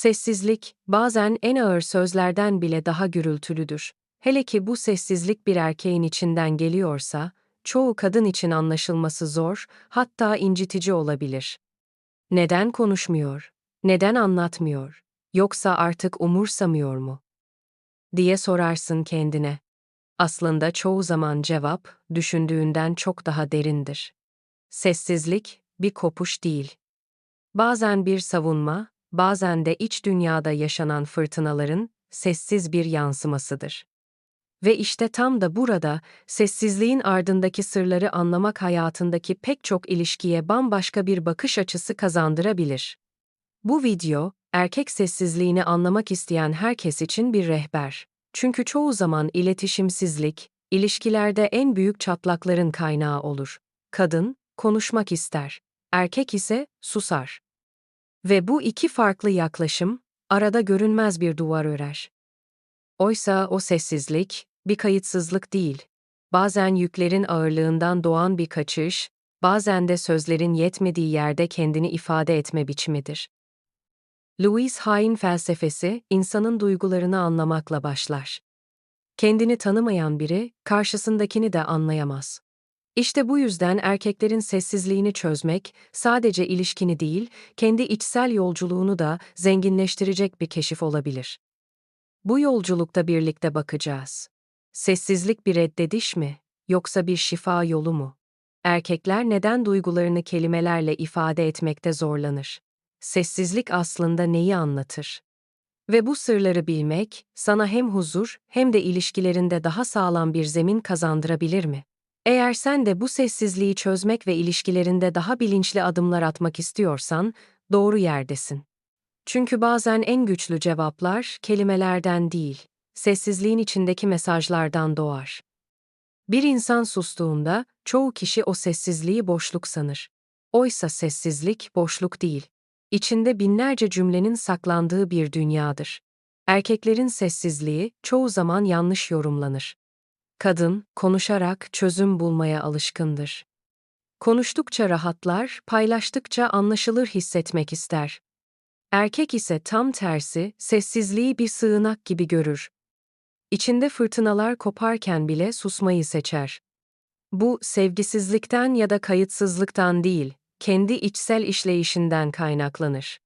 Sessizlik, bazen en ağır sözlerden bile daha gürültülüdür. Hele ki bu sessizlik bir erkeğin içinden geliyorsa, çoğu kadın için anlaşılması zor, hatta incitici olabilir. Neden konuşmuyor? Neden anlatmıyor? Yoksa artık umursamıyor mu? diye sorarsın kendine. Aslında çoğu zaman cevap düşündüğünden çok daha derindir. Sessizlik bir kopuş değil. Bazen bir savunma, bazen de iç dünyada yaşanan fırtınaların sessiz bir yansımasıdır. Ve işte tam da burada sessizliğin ardındaki sırları anlamak hayatındaki pek çok ilişkiye bambaşka bir bakış açısı kazandırabilir. Bu video, erkek sessizliğini anlamak isteyen herkes için bir rehber. Çünkü çoğu zaman iletişimsizlik, ilişkilerde en büyük çatlakların kaynağı olur. Kadın, konuşmak ister, erkek ise susar. Ve bu iki farklı yaklaşım, arada görünmez bir duvar örer. Oysa o sessizlik, bir kayıtsızlık değil. Bazen yüklerin ağırlığından doğan bir kaçış, bazen de sözlerin yetmediği yerde kendini ifade etme biçimidir. Louis Hain felsefesi, insanın duygularını anlamakla başlar. Kendini tanımayan biri, karşısındakini de anlayamaz. İşte bu yüzden erkeklerin sessizliğini çözmek, sadece ilişkini değil, kendi içsel yolculuğunu da zenginleştirecek bir keşif olabilir. Bu yolculukta birlikte bakacağız. Sessizlik bir reddediş mi, yoksa bir şifa yolu mu? Erkekler neden duygularını kelimelerle ifade etmekte zorlanır? Sessizlik aslında neyi anlatır? Ve bu sırları bilmek, sana hem huzur hem de ilişkilerinde daha sağlam bir zemin kazandırabilir mi? Eğer sen de bu sessizliği çözmek ve ilişkilerinde daha bilinçli adımlar atmak istiyorsan, doğru yerdesin. Çünkü bazen en güçlü cevaplar kelimelerden değil, sessizliğin içindeki mesajlardan doğar. Bir insan sustuğunda çoğu kişi o sessizliği boşluk sanır. Oysa sessizlik boşluk değil. İçinde binlerce cümlenin saklandığı bir dünyadır. Erkeklerin sessizliği çoğu zaman yanlış yorumlanır. Kadın, konuşarak çözüm bulmaya alışkındır. Konuştukça rahatlar, paylaştıkça anlaşılır hissetmek ister. Erkek ise tam tersi, sessizliği bir sığınak gibi görür. İçinde fırtınalar koparken bile susmayı seçer. Bu, sevgisizlikten ya da kayıtsızlıktan değil, kendi içsel işleyişinden kaynaklanır.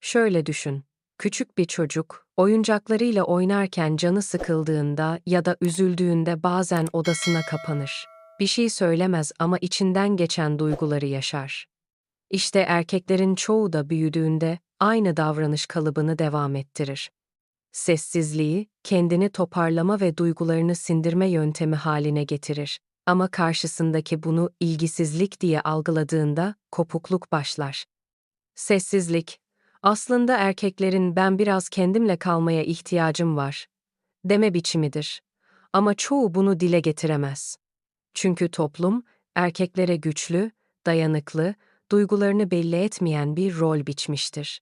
Şöyle düşün. Küçük bir çocuk, oyuncaklarıyla oynarken canı sıkıldığında ya da üzüldüğünde bazen odasına kapanır. Bir şey söylemez ama içinden geçen duyguları yaşar. İşte erkeklerin çoğu da büyüdüğünde aynı davranış kalıbını devam ettirir. Sessizliği, kendini toparlama ve duygularını sindirme yöntemi haline getirir. Ama karşısındaki bunu ilgisizlik diye algıladığında kopukluk başlar. Sessizlik, aslında erkeklerin ben biraz kendimle kalmaya ihtiyacım var deme biçimidir. Ama çoğu bunu dile getiremez. Çünkü toplum erkeklere güçlü, dayanıklı, duygularını belli etmeyen bir rol biçmiştir.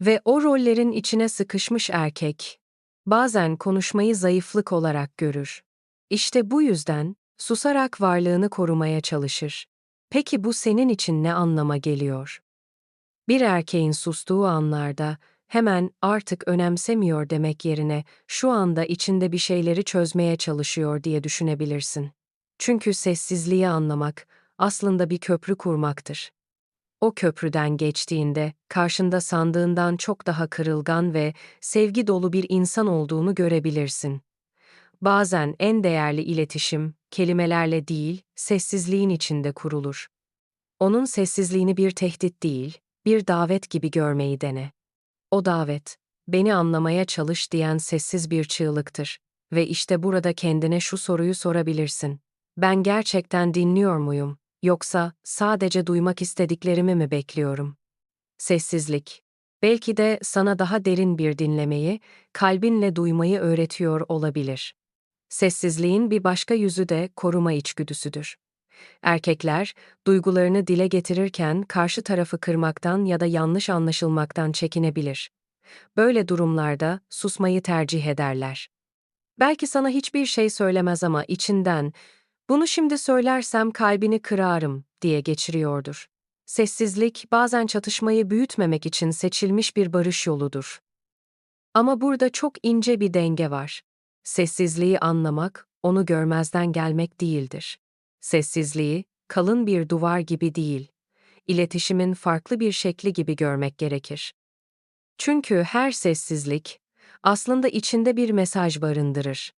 Ve o rollerin içine sıkışmış erkek bazen konuşmayı zayıflık olarak görür. İşte bu yüzden susarak varlığını korumaya çalışır. Peki bu senin için ne anlama geliyor? Bir erkeğin sustuğu anlarda hemen artık önemsemiyor demek yerine şu anda içinde bir şeyleri çözmeye çalışıyor diye düşünebilirsin. Çünkü sessizliği anlamak aslında bir köprü kurmaktır. O köprüden geçtiğinde karşında sandığından çok daha kırılgan ve sevgi dolu bir insan olduğunu görebilirsin. Bazen en değerli iletişim kelimelerle değil, sessizliğin içinde kurulur. Onun sessizliğini bir tehdit değil, bir davet gibi görmeyi dene. O davet, beni anlamaya çalış diyen sessiz bir çığlıktır. Ve işte burada kendine şu soruyu sorabilirsin. Ben gerçekten dinliyor muyum? Yoksa sadece duymak istediklerimi mi bekliyorum? Sessizlik. Belki de sana daha derin bir dinlemeyi, kalbinle duymayı öğretiyor olabilir. Sessizliğin bir başka yüzü de koruma içgüdüsüdür. Erkekler, duygularını dile getirirken karşı tarafı kırmaktan ya da yanlış anlaşılmaktan çekinebilir. Böyle durumlarda susmayı tercih ederler. Belki sana hiçbir şey söylemez ama içinden, bunu şimdi söylersem kalbini kırarım diye geçiriyordur. Sessizlik bazen çatışmayı büyütmemek için seçilmiş bir barış yoludur. Ama burada çok ince bir denge var. Sessizliği anlamak, onu görmezden gelmek değildir. Sessizliği, kalın bir duvar gibi değil, iletişimin farklı bir şekli gibi görmek gerekir. Çünkü her sessizlik, aslında içinde bir mesaj barındırır.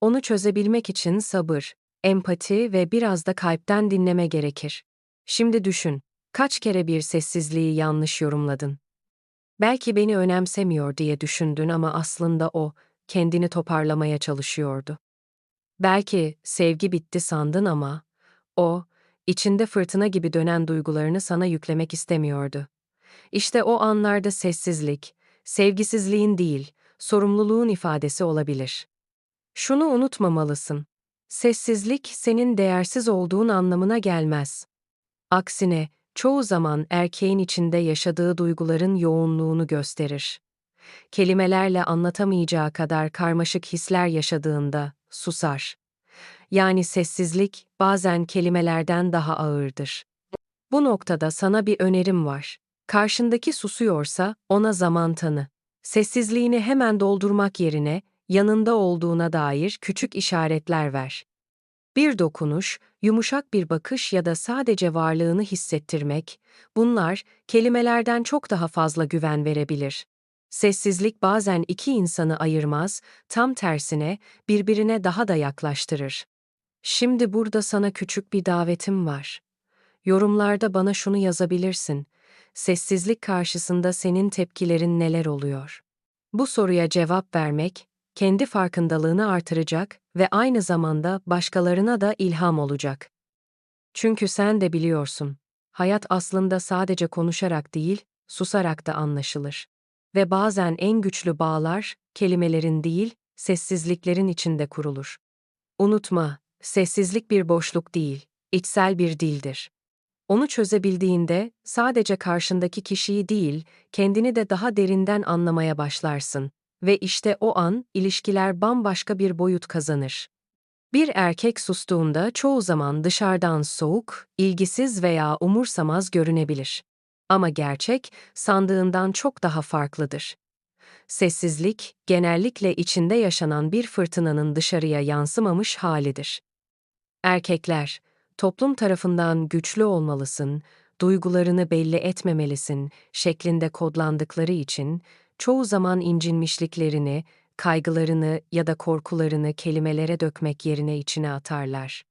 Onu çözebilmek için sabır, empati ve biraz da kalpten dinleme gerekir. Şimdi düşün, kaç kere bir sessizliği yanlış yorumladın? Belki beni önemsemiyor diye düşündün ama aslında o, kendini toparlamaya çalışıyordu. Belki sevgi bitti sandın ama o, içinde fırtına gibi dönen duygularını sana yüklemek istemiyordu. İşte o anlarda sessizlik, sevgisizliğin değil, sorumluluğun ifadesi olabilir. Şunu unutmamalısın. Sessizlik senin değersiz olduğun anlamına gelmez. Aksine, çoğu zaman erkeğin içinde yaşadığı duyguların yoğunluğunu gösterir. Kelimelerle anlatamayacağı kadar karmaşık hisler yaşadığında susar. Yani sessizlik bazen kelimelerden daha ağırdır. Bu noktada sana bir önerim var. Karşındaki susuyorsa ona zaman tanı. Sessizliğini hemen doldurmak yerine yanında olduğuna dair küçük işaretler ver. Bir dokunuş, yumuşak bir bakış ya da sadece varlığını hissettirmek, bunlar kelimelerden çok daha fazla güven verebilir. Sessizlik bazen iki insanı ayırmaz, tam tersine birbirine daha da yaklaştırır. Şimdi burada sana küçük bir davetim var. Yorumlarda bana şunu yazabilirsin. Sessizlik karşısında senin tepkilerin neler oluyor? Bu soruya cevap vermek, kendi farkındalığını artıracak ve aynı zamanda başkalarına da ilham olacak. Çünkü sen de biliyorsun, hayat aslında sadece konuşarak değil, susarak da anlaşılır. Ve bazen en güçlü bağlar, kelimelerin değil, sessizliklerin içinde kurulur. Unutma, sessizlik bir boşluk değil, içsel bir dildir. Onu çözebildiğinde sadece karşındaki kişiyi değil, kendini de daha derinden anlamaya başlarsın ve işte o an ilişkiler bambaşka bir boyut kazanır. Bir erkek sustuğunda çoğu zaman dışarıdan soğuk, ilgisiz veya umursamaz görünebilir. Ama gerçek sandığından çok daha farklıdır. Sessizlik genellikle içinde yaşanan bir fırtınanın dışarıya yansımamış halidir. Erkekler, toplum tarafından güçlü olmalısın, duygularını belli etmemelisin şeklinde kodlandıkları için çoğu zaman incinmişliklerini, kaygılarını ya da korkularını kelimelere dökmek yerine içine atarlar.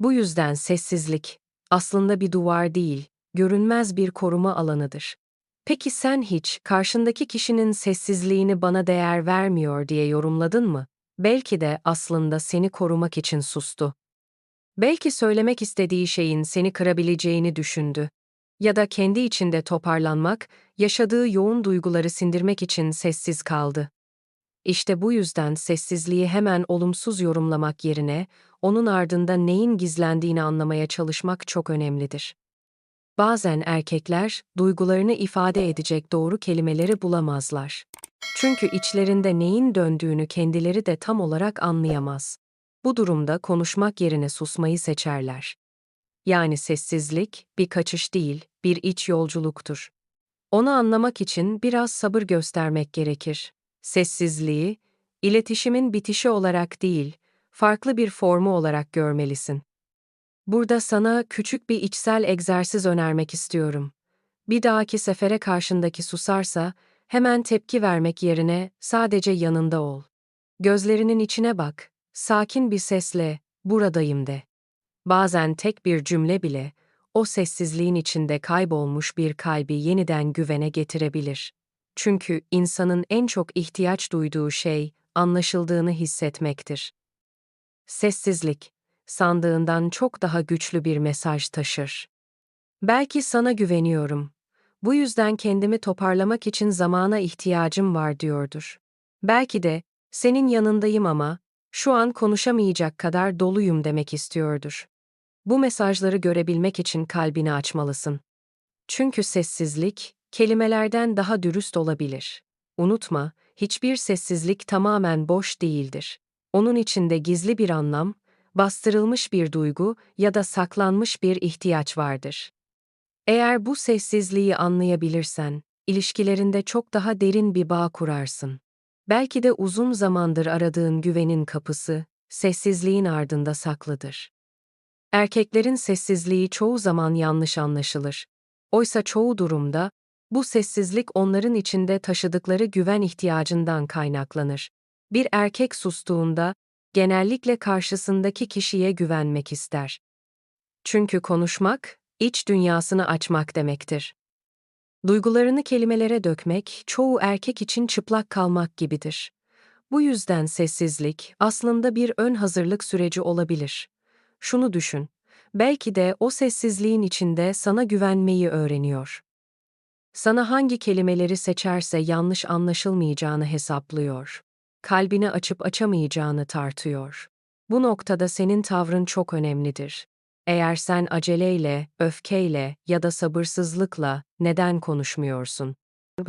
Bu yüzden sessizlik aslında bir duvar değil, görünmez bir koruma alanıdır. Peki sen hiç karşındaki kişinin sessizliğini bana değer vermiyor diye yorumladın mı? Belki de aslında seni korumak için sustu. Belki söylemek istediği şeyin seni kırabileceğini düşündü. Ya da kendi içinde toparlanmak, yaşadığı yoğun duyguları sindirmek için sessiz kaldı. İşte bu yüzden sessizliği hemen olumsuz yorumlamak yerine, onun ardında neyin gizlendiğini anlamaya çalışmak çok önemlidir. Bazen erkekler, duygularını ifade edecek doğru kelimeleri bulamazlar. Çünkü içlerinde neyin döndüğünü kendileri de tam olarak anlayamaz. Bu durumda konuşmak yerine susmayı seçerler. Yani sessizlik bir kaçış değil, bir iç yolculuktur. Onu anlamak için biraz sabır göstermek gerekir. Sessizliği, iletişimin bitişi olarak değil, farklı bir formu olarak görmelisin. Burada sana küçük bir içsel egzersiz önermek istiyorum. Bir dahaki sefere karşındaki susarsa, hemen tepki vermek yerine sadece yanında ol. Gözlerinin içine bak, sakin bir sesle, buradayım de. Bazen tek bir cümle bile, o sessizliğin içinde kaybolmuş bir kalbi yeniden güvene getirebilir. Çünkü insanın en çok ihtiyaç duyduğu şey, anlaşıldığını hissetmektir. Sessizlik, sandığından çok daha güçlü bir mesaj taşır. Belki sana güveniyorum. Bu yüzden kendimi toparlamak için zamana ihtiyacım var diyordur. Belki de senin yanındayım ama şu an konuşamayacak kadar doluyum demek istiyordur. Bu mesajları görebilmek için kalbini açmalısın. Çünkü sessizlik, kelimelerden daha dürüst olabilir. Unutma, hiçbir sessizlik tamamen boş değildir. Onun içinde gizli bir anlam, bastırılmış bir duygu ya da saklanmış bir ihtiyaç vardır. Eğer bu sessizliği anlayabilirsen, ilişkilerinde çok daha derin bir bağ kurarsın. Belki de uzun zamandır aradığın güvenin kapısı, sessizliğin ardında saklıdır. Erkeklerin sessizliği çoğu zaman yanlış anlaşılır. Oysa çoğu durumda, bu sessizlik onların içinde taşıdıkları güven ihtiyacından kaynaklanır. Bir erkek sustuğunda, genellikle karşısındaki kişiye güvenmek ister. Çünkü konuşmak, iç dünyasını açmak demektir. Duygularını kelimelere dökmek, çoğu erkek için çıplak kalmak gibidir. Bu yüzden sessizlik aslında bir ön hazırlık süreci olabilir. Şunu düşün, belki de o sessizliğin içinde sana güvenmeyi öğreniyor. Sana hangi kelimeleri seçerse yanlış anlaşılmayacağını hesaplıyor. Kalbini açıp açamayacağını tartıyor. Bu noktada senin tavrın çok önemlidir. Eğer sen aceleyle, öfkeyle ya da sabırsızlıkla neden konuşmuyorsun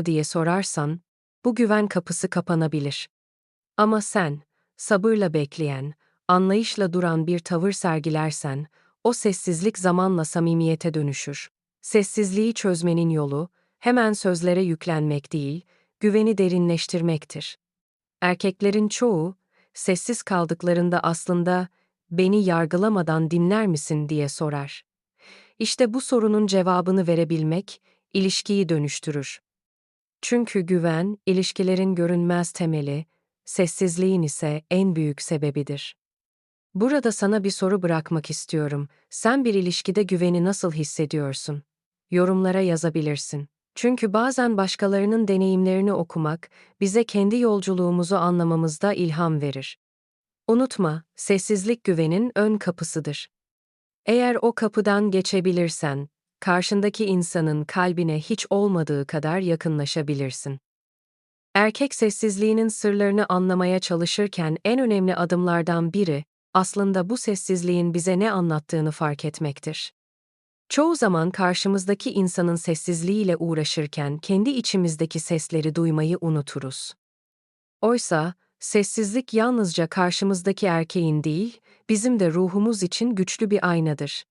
diye sorarsan, bu güven kapısı kapanabilir. Ama sen, sabırla bekleyen, anlayışla duran bir tavır sergilersen, o sessizlik zamanla samimiyete dönüşür. Sessizliği çözmenin yolu, hemen sözlere yüklenmek değil, güveni derinleştirmektir. Erkeklerin çoğu, sessiz kaldıklarında aslında beni yargılamadan dinler misin diye sorar. İşte bu sorunun cevabını verebilmek, ilişkiyi dönüştürür. Çünkü güven, ilişkilerin görünmez temeli, sessizliğin ise en büyük sebebidir. Burada sana bir soru bırakmak istiyorum. Sen bir ilişkide güveni nasıl hissediyorsun? Yorumlara yazabilirsin. Çünkü bazen başkalarının deneyimlerini okumak, bize kendi yolculuğumuzu anlamamızda ilham verir. Unutma, sessizlik güvenin ön kapısıdır. Eğer o kapıdan geçebilirsen, karşındaki insanın kalbine hiç olmadığı kadar yakınlaşabilirsin. Erkek sessizliğinin sırlarını anlamaya çalışırken en önemli adımlardan biri, aslında bu sessizliğin bize ne anlattığını fark etmektir. Çoğu zaman karşımızdaki insanın sessizliğiyle uğraşırken kendi içimizdeki sesleri duymayı unuturuz. Oysa, sessizlik yalnızca karşımızdaki erkeğin değil, bizim de ruhumuz için güçlü bir aynadır.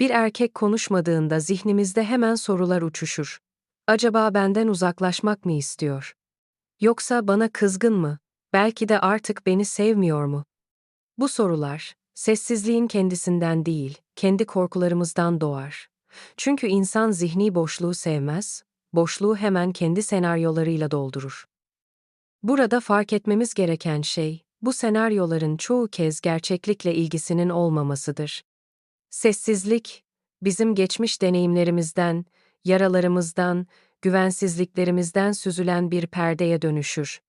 Bir erkek konuşmadığında zihnimizde hemen sorular uçuşur. Acaba benden uzaklaşmak mı istiyor? Yoksa bana kızgın mı? Belki de artık beni sevmiyor mu? Bu sorular, sessizliğin kendisinden değil, kendi korkularımızdan doğar. Çünkü insan zihni boşluğu sevmez, boşluğu hemen kendi senaryolarıyla doldurur. Burada fark etmemiz gereken şey, bu senaryoların çoğu kez gerçeklikle ilgisinin olmamasıdır. Sessizlik, bizim geçmiş deneyimlerimizden, yaralarımızdan, güvensizliklerimizden süzülen bir perdeye dönüşür.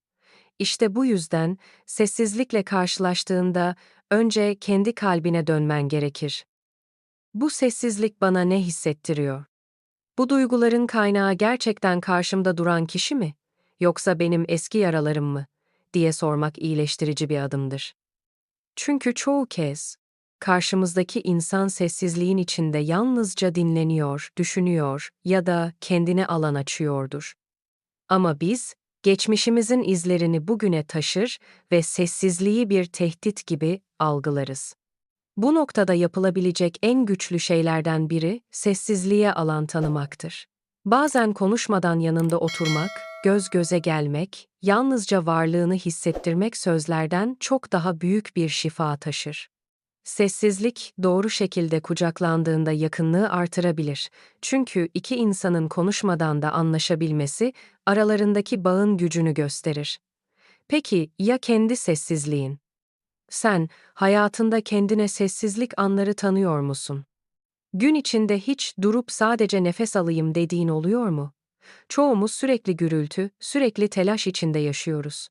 İşte bu yüzden sessizlikle karşılaştığında önce kendi kalbine dönmen gerekir. Bu sessizlik bana ne hissettiriyor? Bu duyguların kaynağı gerçekten karşımda duran kişi mi? Yoksa benim eski yaralarım mı? diye sormak iyileştirici bir adımdır. Çünkü çoğu kez karşımızdaki insan sessizliğin içinde yalnızca dinleniyor, düşünüyor ya da kendine alan açıyordur. Ama biz geçmişimizin izlerini bugüne taşır ve sessizliği bir tehdit gibi algılarız. Bu noktada yapılabilecek en güçlü şeylerden biri sessizliğe alan tanımaktır. Bazen konuşmadan yanında oturmak, göz göze gelmek, yalnızca varlığını hissettirmek sözlerden çok daha büyük bir şifa taşır. Sessizlik doğru şekilde kucaklandığında yakınlığı artırabilir. Çünkü iki insanın konuşmadan da anlaşabilmesi aralarındaki bağın gücünü gösterir. Peki ya kendi sessizliğin? Sen hayatında kendine sessizlik anları tanıyor musun? Gün içinde hiç durup sadece nefes alayım dediğin oluyor mu? Çoğumuz sürekli gürültü, sürekli telaş içinde yaşıyoruz.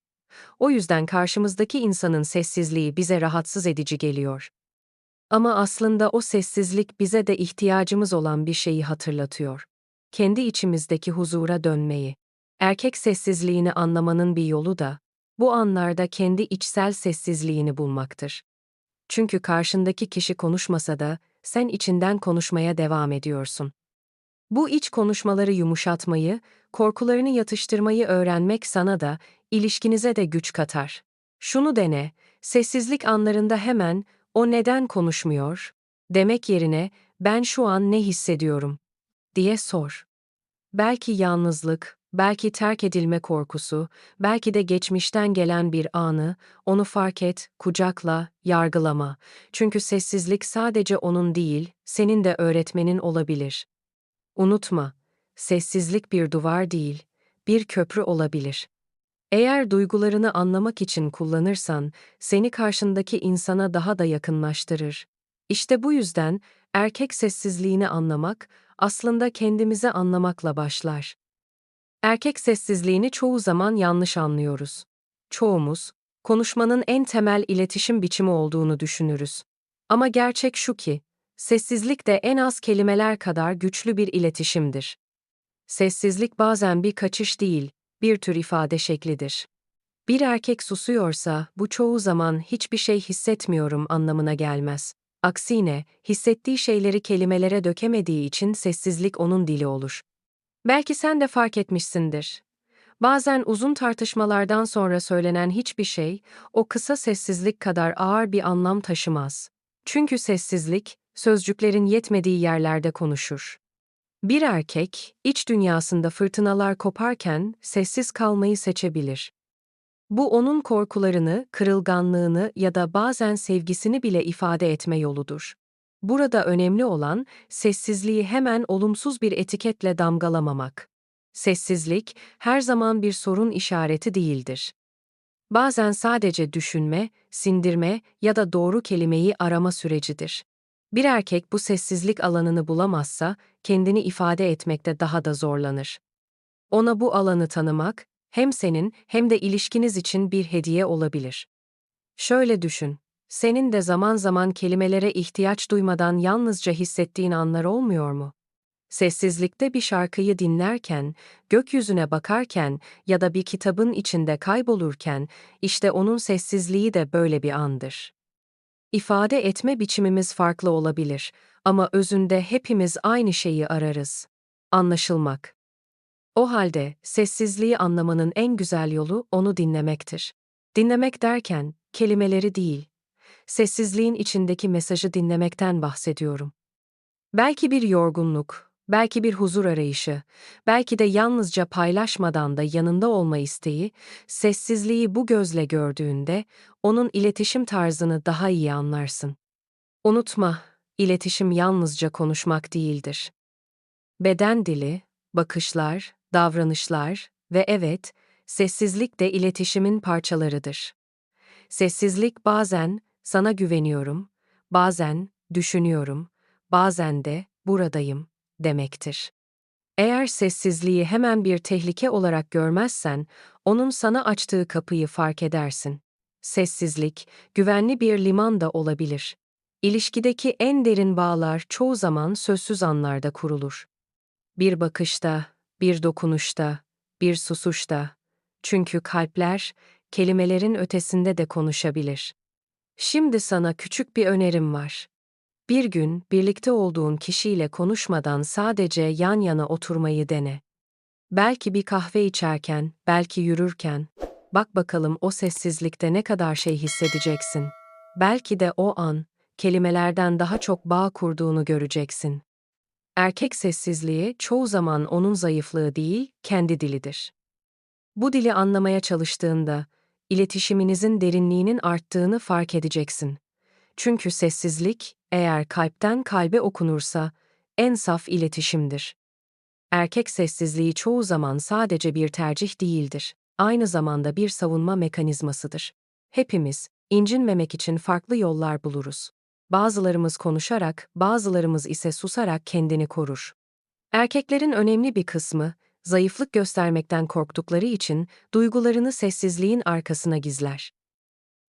O yüzden karşımızdaki insanın sessizliği bize rahatsız edici geliyor. Ama aslında o sessizlik bize de ihtiyacımız olan bir şeyi hatırlatıyor. Kendi içimizdeki huzura dönmeyi. Erkek sessizliğini anlamanın bir yolu da bu anlarda kendi içsel sessizliğini bulmaktır. Çünkü karşındaki kişi konuşmasa da sen içinden konuşmaya devam ediyorsun. Bu iç konuşmaları yumuşatmayı, korkularını yatıştırmayı öğrenmek sana da, ilişkinize de güç katar. Şunu dene, sessizlik anlarında hemen, o neden konuşmuyor? Demek yerine, ben şu an ne hissediyorum? diye sor. Belki yalnızlık, belki terk edilme korkusu, belki de geçmişten gelen bir anı, onu fark et, kucakla, yargılama. Çünkü sessizlik sadece onun değil, senin de öğretmenin olabilir. Unutma, sessizlik bir duvar değil, bir köprü olabilir. Eğer duygularını anlamak için kullanırsan, seni karşındaki insana daha da yakınlaştırır. İşte bu yüzden erkek sessizliğini anlamak aslında kendimizi anlamakla başlar. Erkek sessizliğini çoğu zaman yanlış anlıyoruz. Çoğumuz konuşmanın en temel iletişim biçimi olduğunu düşünürüz. Ama gerçek şu ki, sessizlik de en az kelimeler kadar güçlü bir iletişimdir. Sessizlik bazen bir kaçış değil, bir tür ifade şeklidir. Bir erkek susuyorsa bu çoğu zaman hiçbir şey hissetmiyorum anlamına gelmez. Aksine, hissettiği şeyleri kelimelere dökemediği için sessizlik onun dili olur. Belki sen de fark etmişsindir. Bazen uzun tartışmalardan sonra söylenen hiçbir şey, o kısa sessizlik kadar ağır bir anlam taşımaz. Çünkü sessizlik, sözcüklerin yetmediği yerlerde konuşur. Bir erkek, iç dünyasında fırtınalar koparken sessiz kalmayı seçebilir. Bu onun korkularını, kırılganlığını ya da bazen sevgisini bile ifade etme yoludur. Burada önemli olan sessizliği hemen olumsuz bir etiketle damgalamamak. Sessizlik her zaman bir sorun işareti değildir. Bazen sadece düşünme, sindirme ya da doğru kelimeyi arama sürecidir. Bir erkek bu sessizlik alanını bulamazsa kendini ifade etmekte daha da zorlanır. Ona bu alanı tanımak hem senin hem de ilişkiniz için bir hediye olabilir. Şöyle düşün. Senin de zaman zaman kelimelere ihtiyaç duymadan yalnızca hissettiğin anlar olmuyor mu? Sessizlikte bir şarkıyı dinlerken, gökyüzüne bakarken ya da bir kitabın içinde kaybolurken, işte onun sessizliği de böyle bir andır. İfade etme biçimimiz farklı olabilir ama özünde hepimiz aynı şeyi ararız. Anlaşılmak. O halde sessizliği anlamanın en güzel yolu onu dinlemektir. Dinlemek derken kelimeleri değil, sessizliğin içindeki mesajı dinlemekten bahsediyorum. Belki bir yorgunluk, belki bir huzur arayışı, belki de yalnızca paylaşmadan da yanında olma isteği, sessizliği bu gözle gördüğünde onun iletişim tarzını daha iyi anlarsın. Unutma, iletişim yalnızca konuşmak değildir. Beden dili, bakışlar, davranışlar ve evet, sessizlik de iletişimin parçalarıdır. Sessizlik bazen sana güveniyorum, bazen düşünüyorum, bazen de buradayım demektir. Eğer sessizliği hemen bir tehlike olarak görmezsen, onun sana açtığı kapıyı fark edersin. Sessizlik, güvenli bir liman da olabilir. İlişkideki en derin bağlar çoğu zaman sözsüz anlarda kurulur. Bir bakışta, bir dokunuşta, bir susuşta. Çünkü kalpler, kelimelerin ötesinde de konuşabilir. Şimdi sana küçük bir önerim var. Bir gün birlikte olduğun kişiyle konuşmadan sadece yan yana oturmayı dene. Belki bir kahve içerken, belki yürürken, bak bakalım o sessizlikte ne kadar şey hissedeceksin. Belki de o an, kelimelerden daha çok bağ kurduğunu göreceksin. Erkek sessizliği çoğu zaman onun zayıflığı değil, kendi dilidir. Bu dili anlamaya çalıştığında, iletişiminizin derinliğinin arttığını fark edeceksin. Çünkü sessizlik, eğer kalpten kalbe okunursa, en saf iletişimdir. Erkek sessizliği çoğu zaman sadece bir tercih değildir. Aynı zamanda bir savunma mekanizmasıdır. Hepimiz, incinmemek için farklı yollar buluruz. Bazılarımız konuşarak, bazılarımız ise susarak kendini korur. Erkeklerin önemli bir kısmı, zayıflık göstermekten korktukları için duygularını sessizliğin arkasına gizler.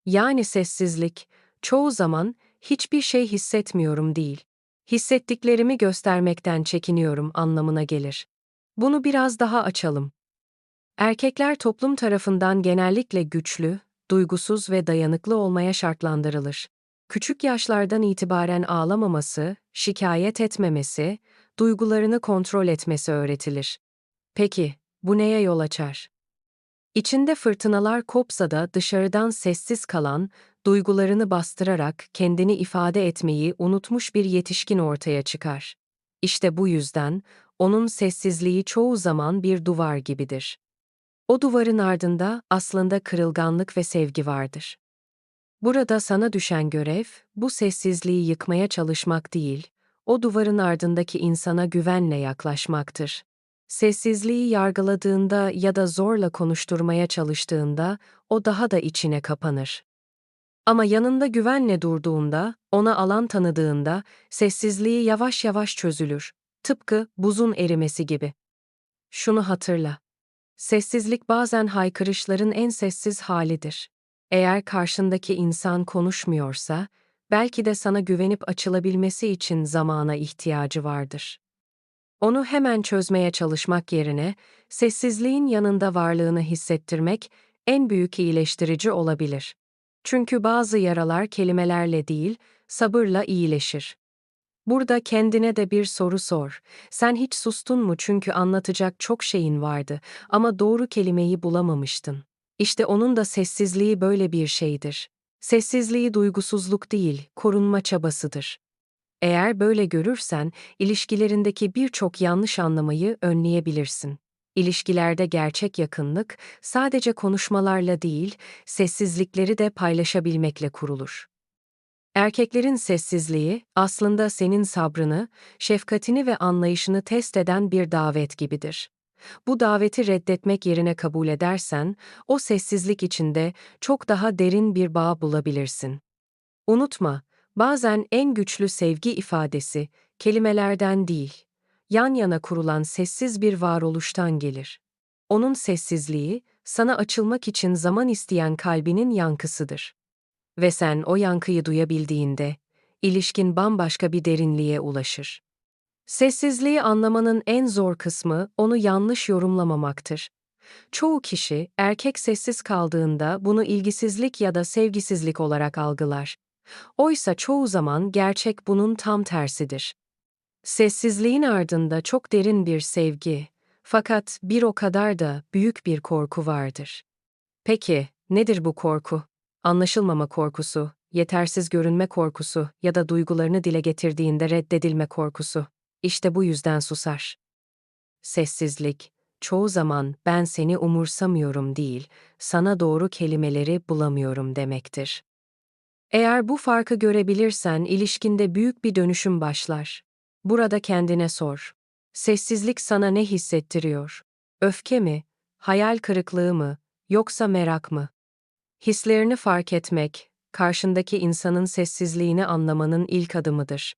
Yani sessizlik, çoğu zaman hiçbir şey hissetmiyorum değil. Hissettiklerimi göstermekten çekiniyorum anlamına gelir. Bunu biraz daha açalım. Erkekler toplum tarafından genellikle güçlü, duygusuz ve dayanıklı olmaya şartlandırılır. Küçük yaşlardan itibaren ağlamaması, şikayet etmemesi, duygularını kontrol etmesi öğretilir. Peki, bu neye yol açar? İçinde fırtınalar kopsa da dışarıdan sessiz kalan, duygularını bastırarak kendini ifade etmeyi unutmuş bir yetişkin ortaya çıkar. İşte bu yüzden onun sessizliği çoğu zaman bir duvar gibidir. O duvarın ardında aslında kırılganlık ve sevgi vardır. Burada sana düşen görev, bu sessizliği yıkmaya çalışmak değil, o duvarın ardındaki insana güvenle yaklaşmaktır. Sessizliği yargıladığında ya da zorla konuşturmaya çalıştığında, o daha da içine kapanır. Ama yanında güvenle durduğunda, ona alan tanıdığında, sessizliği yavaş yavaş çözülür. Tıpkı buzun erimesi gibi. Şunu hatırla. Sessizlik bazen haykırışların en sessiz halidir. Eğer karşındaki insan konuşmuyorsa, belki de sana güvenip açılabilmesi için zamana ihtiyacı vardır. Onu hemen çözmeye çalışmak yerine, sessizliğin yanında varlığını hissettirmek en büyük iyileştirici olabilir. Çünkü bazı yaralar kelimelerle değil, sabırla iyileşir. Burada kendine de bir soru sor. Sen hiç sustun mu çünkü anlatacak çok şeyin vardı ama doğru kelimeyi bulamamıştın. İşte onun da sessizliği böyle bir şeydir. Sessizliği duygusuzluk değil, korunma çabasıdır. Eğer böyle görürsen, ilişkilerindeki birçok yanlış anlamayı önleyebilirsin. İlişkilerde gerçek yakınlık sadece konuşmalarla değil, sessizlikleri de paylaşabilmekle kurulur. Erkeklerin sessizliği aslında senin sabrını, şefkatini ve anlayışını test eden bir davet gibidir. Bu daveti reddetmek yerine kabul edersen, o sessizlik içinde çok daha derin bir bağ bulabilirsin. Unutma, bazen en güçlü sevgi ifadesi kelimelerden değil, yan yana kurulan sessiz bir varoluştan gelir. Onun sessizliği, sana açılmak için zaman isteyen kalbinin yankısıdır. Ve sen o yankıyı duyabildiğinde, ilişkin bambaşka bir derinliğe ulaşır. Sessizliği anlamanın en zor kısmı onu yanlış yorumlamamaktır. Çoğu kişi erkek sessiz kaldığında bunu ilgisizlik ya da sevgisizlik olarak algılar. Oysa çoğu zaman gerçek bunun tam tersidir. Sessizliğin ardında çok derin bir sevgi, fakat bir o kadar da büyük bir korku vardır. Peki, nedir bu korku? Anlaşılmama korkusu, yetersiz görünme korkusu ya da duygularını dile getirdiğinde reddedilme korkusu. İşte bu yüzden susar. Sessizlik, çoğu zaman ben seni umursamıyorum değil, sana doğru kelimeleri bulamıyorum demektir. Eğer bu farkı görebilirsen ilişkinde büyük bir dönüşüm başlar. Burada kendine sor. Sessizlik sana ne hissettiriyor? Öfke mi? Hayal kırıklığı mı? Yoksa merak mı? Hislerini fark etmek, karşındaki insanın sessizliğini anlamanın ilk adımıdır.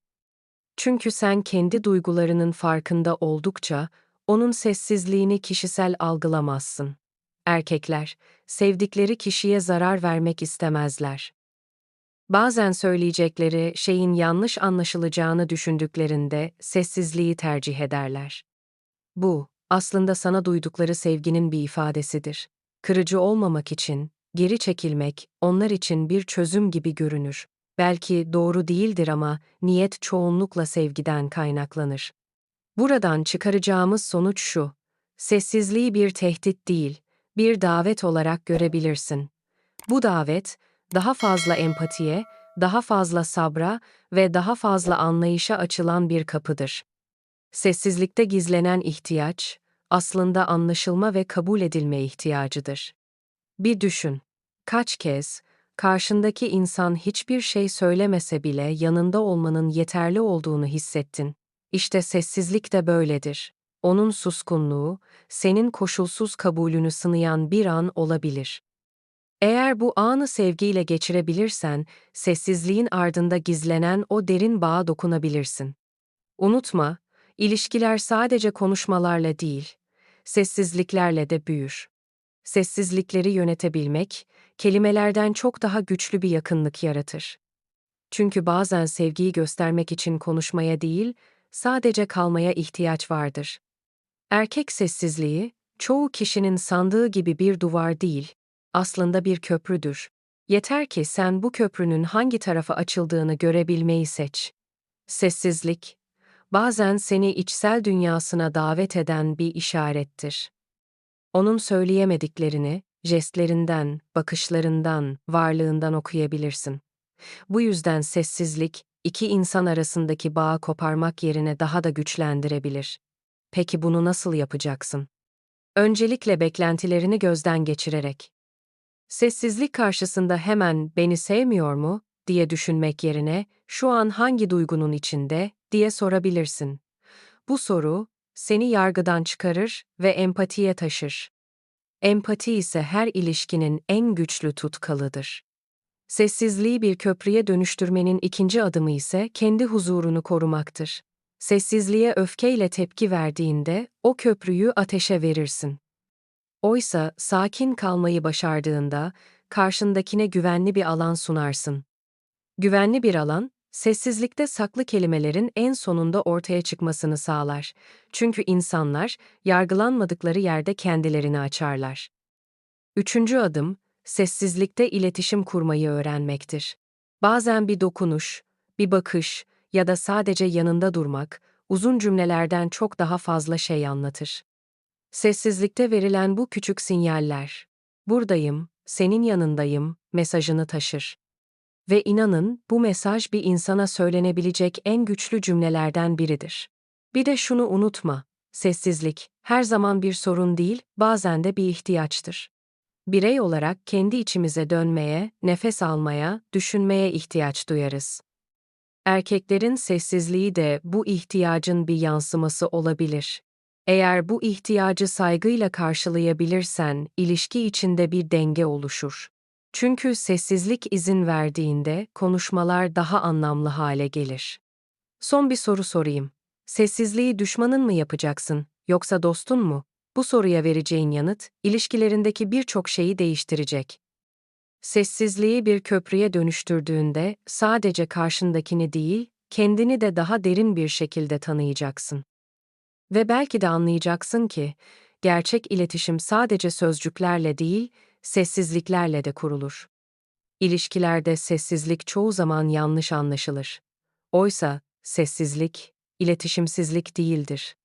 Çünkü sen kendi duygularının farkında oldukça, onun sessizliğini kişisel algılamazsın. Erkekler, sevdikleri kişiye zarar vermek istemezler. Bazen söyleyecekleri şeyin yanlış anlaşılacağını düşündüklerinde sessizliği tercih ederler. Bu, aslında sana duydukları sevginin bir ifadesidir. Kırıcı olmamak için, geri çekilmek, onlar için bir çözüm gibi görünür. Belki doğru değildir ama niyet çoğunlukla sevgiden kaynaklanır. Buradan çıkaracağımız sonuç şu. Sessizliği bir tehdit değil, bir davet olarak görebilirsin. Bu davet, daha fazla empatiye, daha fazla sabra ve daha fazla anlayışa açılan bir kapıdır. Sessizlikte gizlenen ihtiyaç, aslında anlaşılma ve kabul edilme ihtiyacıdır. Bir düşün. Kaç kez, karşındaki insan hiçbir şey söylemese bile yanında olmanın yeterli olduğunu hissettin. İşte sessizlik de böyledir. Onun suskunluğu, senin koşulsuz kabulünü sınayan bir an olabilir. Eğer bu anı sevgiyle geçirebilirsen, sessizliğin ardında gizlenen o derin bağa dokunabilirsin. Unutma, ilişkiler sadece konuşmalarla değil, sessizliklerle de büyür. Sessizlikleri yönetebilmek, kelimelerden çok daha güçlü bir yakınlık yaratır. Çünkü bazen sevgiyi göstermek için konuşmaya değil, sadece kalmaya ihtiyaç vardır. Erkek sessizliği, çoğu kişinin sandığı gibi bir duvar değil, aslında bir köprüdür. Yeter ki sen bu köprünün hangi tarafa açıldığını görebilmeyi seç. Sessizlik, bazen seni içsel dünyasına davet eden bir işarettir. Onun söyleyemediklerini, jestlerinden, bakışlarından, varlığından okuyabilirsin. Bu yüzden sessizlik, iki insan arasındaki bağı koparmak yerine daha da güçlendirebilir. Peki bunu nasıl yapacaksın? Öncelikle beklentilerini gözden geçirerek. Sessizlik karşısında hemen beni sevmiyor mu diye düşünmek yerine şu an hangi duygunun içinde diye sorabilirsin. Bu soru seni yargıdan çıkarır ve empatiye taşır. Empati ise her ilişkinin en güçlü tutkalıdır. Sessizliği bir köprüye dönüştürmenin ikinci adımı ise kendi huzurunu korumaktır. Sessizliğe öfkeyle tepki verdiğinde o köprüyü ateşe verirsin. Oysa sakin kalmayı başardığında karşındakine güvenli bir alan sunarsın. Güvenli bir alan, sessizlikte saklı kelimelerin en sonunda ortaya çıkmasını sağlar. Çünkü insanlar yargılanmadıkları yerde kendilerini açarlar. Üçüncü adım, sessizlikte iletişim kurmayı öğrenmektir. Bazen bir dokunuş, bir bakış ya da sadece yanında durmak, uzun cümlelerden çok daha fazla şey anlatır. Sessizlikte verilen bu küçük sinyaller, buradayım, senin yanındayım mesajını taşır. Ve inanın bu mesaj bir insana söylenebilecek en güçlü cümlelerden biridir. Bir de şunu unutma, sessizlik her zaman bir sorun değil, bazen de bir ihtiyaçtır. Birey olarak kendi içimize dönmeye, nefes almaya, düşünmeye ihtiyaç duyarız. Erkeklerin sessizliği de bu ihtiyacın bir yansıması olabilir. Eğer bu ihtiyacı saygıyla karşılayabilirsen, ilişki içinde bir denge oluşur. Çünkü sessizlik izin verdiğinde konuşmalar daha anlamlı hale gelir. Son bir soru sorayım. Sessizliği düşmanın mı yapacaksın, yoksa dostun mu? Bu soruya vereceğin yanıt, ilişkilerindeki birçok şeyi değiştirecek. Sessizliği bir köprüye dönüştürdüğünde sadece karşındakini değil, kendini de daha derin bir şekilde tanıyacaksın. Ve belki de anlayacaksın ki, gerçek iletişim sadece sözcüklerle değil, sessizliklerle de kurulur. İlişkilerde sessizlik çoğu zaman yanlış anlaşılır. Oysa sessizlik, iletişimsizlik değildir.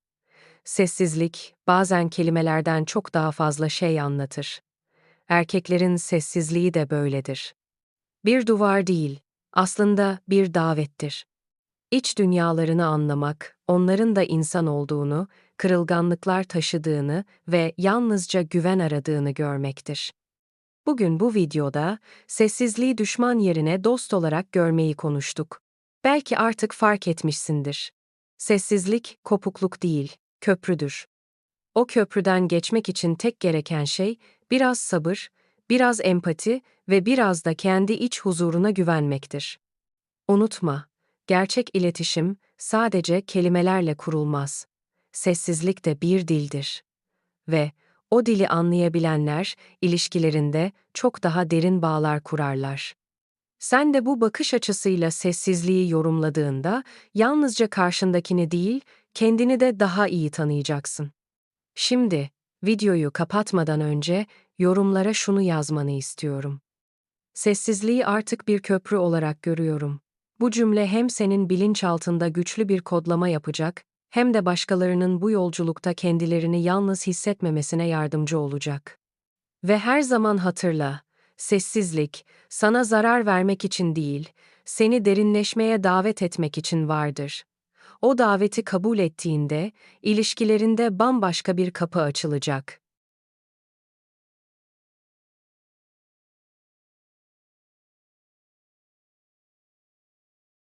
Sessizlik, bazen kelimelerden çok daha fazla şey anlatır. Erkeklerin sessizliği de böyledir. Bir duvar değil, aslında bir davettir. İç dünyalarını anlamak, onların da insan olduğunu, kırılganlıklar taşıdığını ve yalnızca güven aradığını görmektir. Bugün bu videoda sessizliği düşman yerine dost olarak görmeyi konuştuk. Belki artık fark etmişsindir. Sessizlik kopukluk değil, köprüdür. O köprüden geçmek için tek gereken şey biraz sabır, biraz empati ve biraz da kendi iç huzuruna güvenmektir. Unutma, gerçek iletişim sadece kelimelerle kurulmaz. Sessizlik de bir dildir. Ve o dili anlayabilenler ilişkilerinde çok daha derin bağlar kurarlar. Sen de bu bakış açısıyla sessizliği yorumladığında yalnızca karşındakini değil, kendini de daha iyi tanıyacaksın. Şimdi, videoyu kapatmadan önce yorumlara şunu yazmanı istiyorum. Sessizliği artık bir köprü olarak görüyorum. Bu cümle hem senin bilinçaltında güçlü bir kodlama yapacak, hem de başkalarının bu yolculukta kendilerini yalnız hissetmemesine yardımcı olacak. Ve her zaman hatırla, sessizlik sana zarar vermek için değil, seni derinleşmeye davet etmek için vardır. O daveti kabul ettiğinde ilişkilerinde bambaşka bir kapı açılacak.